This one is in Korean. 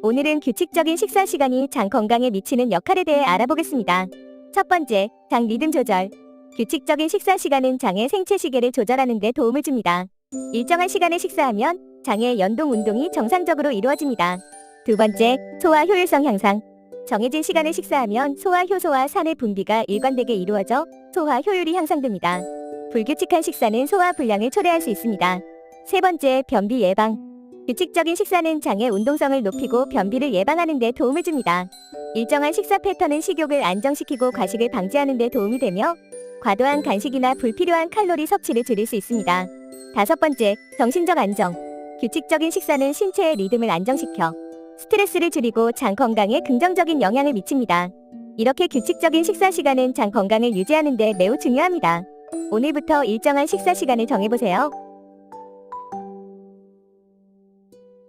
오늘은 규칙적인 식사 시간이 장 건강에 미치는 역할에 대해 알아보겠습니다. 첫 번째, 장 리듬 조절. 규칙적인 식사 시간은 장의 생체 시계를 조절하는 데 도움을 줍니다. 일정한 시간에 식사하면 장의 연동 운동이 정상적으로 이루어집니다. 두 번째, 소화 효율성 향상. 정해진 시간에 식사하면 소화 효소와 산의 분비가 일관되게 이루어져 소화 효율이 향상됩니다. 불규칙한 식사는 소화 불량을 초래할 수 있습니다. 세 번째, 변비 예방. 규칙적인 식사는 장의 운동성을 높이고 변비를 예방하는 데 도움을 줍니다. 일정한 식사 패턴은 식욕을 안정시키고 과식을 방지하는 데 도움이 되며 과도한 간식이나 불필요한 칼로리 섭취를 줄일 수 있습니다. 다섯 번째, 정신적 안정. 규칙적인 식사는 신체의 리듬을 안정시켜 스트레스를 줄이고 장 건강에 긍정적인 영향을 미칩니다. 이렇게 규칙적인 식사 시간은 장 건강을 유지하는 데 매우 중요합니다. 오늘부터 일정한 식사 시간을 정해보세요.